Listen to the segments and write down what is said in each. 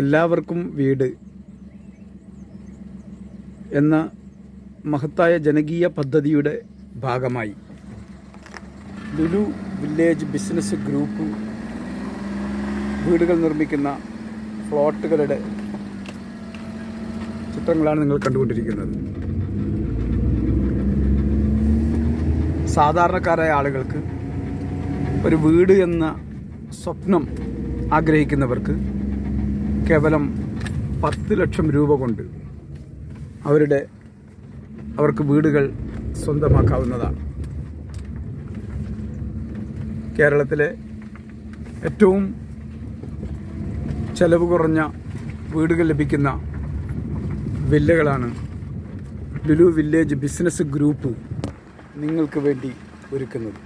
എല്ലാവർക്കും വീട് എന്ന മഹത്തായ ജനകീയ പദ്ധതിയുടെ ഭാഗമായി. ലുലു വില്ലേജ് ബിസിനസ് ഗ്രൂപ്പ് വീടുകൾ നിർമ്മിക്കുന്ന ഫ്ലോട്ടുകളുടെ ചിത്രങ്ങളാണ് നിങ്ങൾ കണ്ടുകൊണ്ടിരിക്കുന്നത്. സാധാരണക്കാരായ ആളുകൾക്ക് ഒരു വീട് എന്ന സ്വപ്നം ആഗ്രഹിക്കുന്നവർക്ക് കേവലം പത്ത് ലക്ഷം രൂപ കൊണ്ട് അവരുടെ അവർക്ക് വീടുകൾ സ്വന്തമാക്കാവുന്നതാണ്. കേരളത്തിലെ ഏറ്റവും ചെലവ് കുറഞ്ഞ വീടുകൾ ലഭിക്കുന്ന വില്ലകളാണ് ലുലു വില്ലേജ് ബിസിനസ് ഗ്രൂപ്പ് നിങ്ങൾക്ക് വേണ്ടി ഒരുക്കുന്നത്.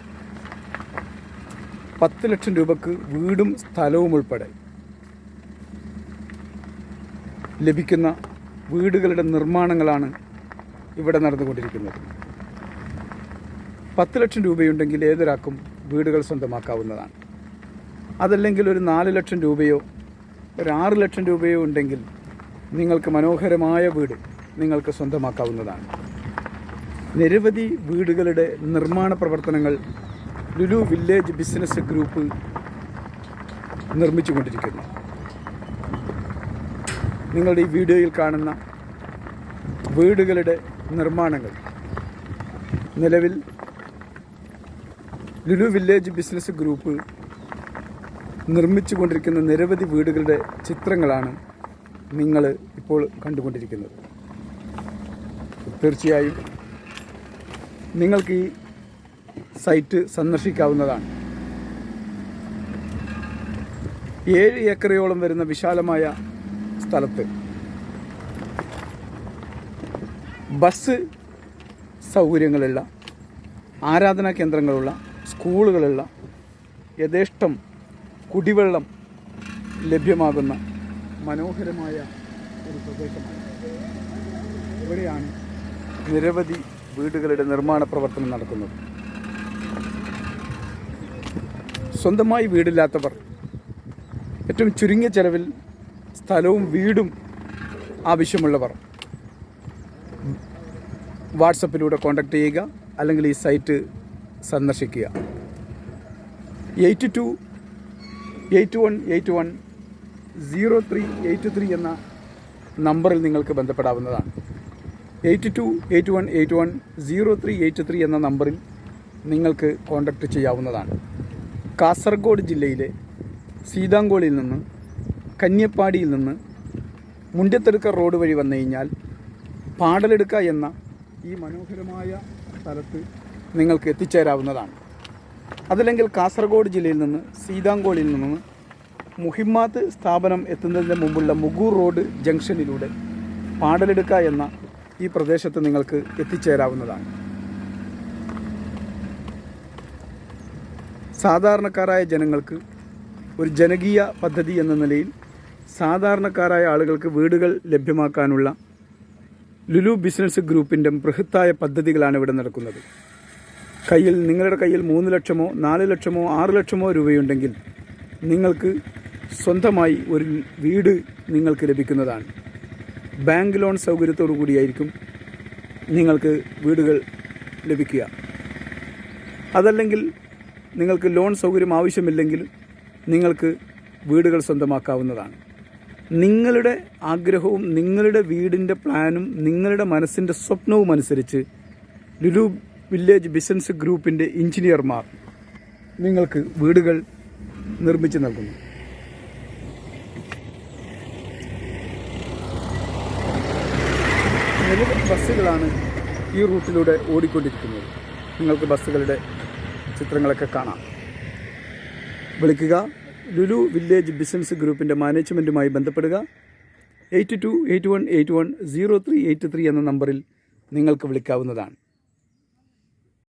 പത്ത് ലക്ഷം രൂപക്ക് വീടും സ്ഥലവും ഉൾപ്പെടെ ലഭിക്കുന്ന വീടുകളുടെ നിർമ്മാണങ്ങളാണ് ഇവിടെ നടന്നുകൊണ്ടിരിക്കുന്നത്. പത്ത് ലക്ഷം രൂപയുണ്ടെങ്കിൽ ഏതൊരാൾക്കും വീടുകൾ സ്വന്തമാക്കാവുന്നതാണ്. അതല്ലെങ്കിൽ ഒരു നാല് ലക്ഷം രൂപയോ ഒരു ആറ് ലക്ഷം രൂപയോ ഉണ്ടെങ്കിൽ നിങ്ങൾക്ക് മനോഹരമായ വീട് നിങ്ങൾക്ക് സ്വന്തമാക്കാവുന്നതാണ്. നിരവധി വീടുകളുടെ നിർമ്മാണ പ്രവർത്തനങ്ങൾ ലുലു വില്ലേജ് ബിസിനസ് ഗ്രൂപ്പ് നിർമ്മിച്ചുകൊണ്ടിരിക്കുന്നു. നിങ്ങളുടെ ഈ വീഡിയോയിൽ കാണുന്ന വീടുകളുടെ നിർമ്മാണങ്ങൾ. നിലവിൽ ലുലു വില്ലേജ് ബിസിനസ് ഗ്രൂപ്പ് നിർമ്മിച്ചുകൊണ്ടിരിക്കുന്ന നിരവധി വീടുകളുടെ ചിത്രങ്ങളാണ് നിങ്ങൾ ഇപ്പോൾ കണ്ടുകൊണ്ടിരിക്കുന്നത്. തീർച്ചയായും നിങ്ങൾക്ക് ഈ സൈറ്റ് സന്ദർശിക്കാവുന്നതാണ്. ഏഴ് ഏക്കറയോളം വരുന്ന വിശാലമായ സ്ഥലത്ത്. ബസ് സൗകര്യങ്ങളുള്ള ആരാധനാ കേന്ദ്രങ്ങളുള്ള സ്കൂളുകളുള്ള യഥേഷ്ടം കുടിവെള്ളം ലഭ്യമാകുന്ന മനോഹരമായ ഒരു പ്രദേശമാണ്. ഇവിടെയാണ് നിരവധി വീടുകളുടെ നിർമ്മാണ പ്രവർത്തനം നടക്കുന്നത്. സ്വന്തമായി വീടില്ലാത്തവർ ഏറ്റവും ചുരുങ്ങിയ ചെലവിൽ സ്ഥലവും വീടും ആവശ്യമുള്ളവർ വാട്സപ്പിലൂടെ കോൺടാക്ട് ചെയ്യുക അല്ലെങ്കിൽ ഈ സൈറ്റ് സന്ദർശിക്കുക. Eight two eight one eight one zero three eight three എന്ന നമ്പറിൽ നിങ്ങൾക്ക് ബന്ധപ്പെടാവുന്നതാണ്. Eight two eight one eight one zero three eight three എന്ന നമ്പറിൽ നിങ്ങൾക്ക് കോൺടാക്ട് ചെയ്യാവുന്നതാണ്. കാസർഗോഡ് ജില്ലയിലെ സീതാങ്കോളിൽ നിന്ന് കന്യപ്പാടിയിൽ നിന്ന് മുണ്ടത്തെടുക്ക റോഡ് വഴി വന്നു കഴിഞ്ഞാൽ പാടലെടുക്ക എന്ന ഈ മനോഹരമായ സ്ഥലത്ത് നിങ്ങൾക്ക് എത്തിച്ചേരാവുന്നതാണ്. അതല്ലെങ്കിൽ കാസർഗോഡ് ജില്ലയിൽ നിന്ന് സീതാങ്കോളിൽ നിന്ന് മുഹിമാത്ത് സ്ഥാപനം എത്തുന്നതിന് മുമ്പുള്ള മുഗൂർ റോഡ് ജംഗ്ഷനിലൂടെ പാടലെടുക്ക എന്ന ഈ പ്രദേശത്ത് നിങ്ങൾക്ക് എത്തിച്ചേരാവുന്നതാണ്. സാധാരണക്കാരായ ജനങ്ങൾക്ക് ഒരു ജനകീയ പദ്ധതി എന്ന നിലയിൽ സാധാരണക്കാരായ ആളുകൾക്ക് വീടുകൾ ലഭ്യമാക്കാനുള്ള ലുലു ബിസിനസ് ഗ്രൂപ്പിന്റെ ബൃഹത്തായ പദ്ധതികളാണ് ഇവിടെ നടക്കുന്നത്. കയ്യിൽ നിങ്ങളുടെ കയ്യിൽ മൂന്ന് ലക്ഷമോ നാല് ലക്ഷമോ ആറ് ലക്ഷമോ രൂപയുണ്ടെങ്കിൽ നിങ്ങൾക്ക് സ്വന്തമായി ഒരു വീട് നിങ്ങൾക്ക് ലഭിക്കുന്നതാണ്. ബാങ്ക് ലോൺ സൗകര്യത്തോടു കൂടിയായിരിക്കും നിങ്ങൾക്ക് വീടുകൾ ലഭിക്കുക. അതല്ലെങ്കിൽ നിങ്ങൾക്ക് ലോൺ സൗകര്യം ആവശ്യമില്ലെങ്കിൽ നിങ്ങൾക്ക് വീടുകൾ സ്വന്തമാക്കാവുന്നതാണ്. നിങ്ങളുടെ ആഗ്രഹവും നിങ്ങളുടെ വീടിന്റെ പ്ലാനും നിങ്ങളുടെ മനസ്സിന്റെ സ്വപ്നവും അനുസരിച്ച് ലുലു വില്ലേജ് ബിസിനസ് ഗ്രൂപ്പിന്റെ എഞ്ചിനീയർമാർ നിങ്ങൾക്ക് വീടുകൾ നിർമ്മിച്ച് നൽകുന്നു. നിരവധി ബസ്സുകളാണ് ഈ റൂട്ടിലൂടെ ഓടിക്കൊണ്ടിരിക്കുന്നത്. നിങ്ങൾക്ക് ബസ്സുകളുടെ ചിത്രങ്ങളൊക്കെ കാണാം. വിളിക്കുക. ലുലു വില്ലേജ് ബിസിനസ് ഗ്രൂപ്പിന്റെ മാനേജ്മെന്റുമായി ബന്ധപ്പെടുക. Eight two eight one eight one zero three eight three എന്ന നമ്പറിൽ നിങ്ങൾക്ക് വിളിക്കാവുന്നതാണ്.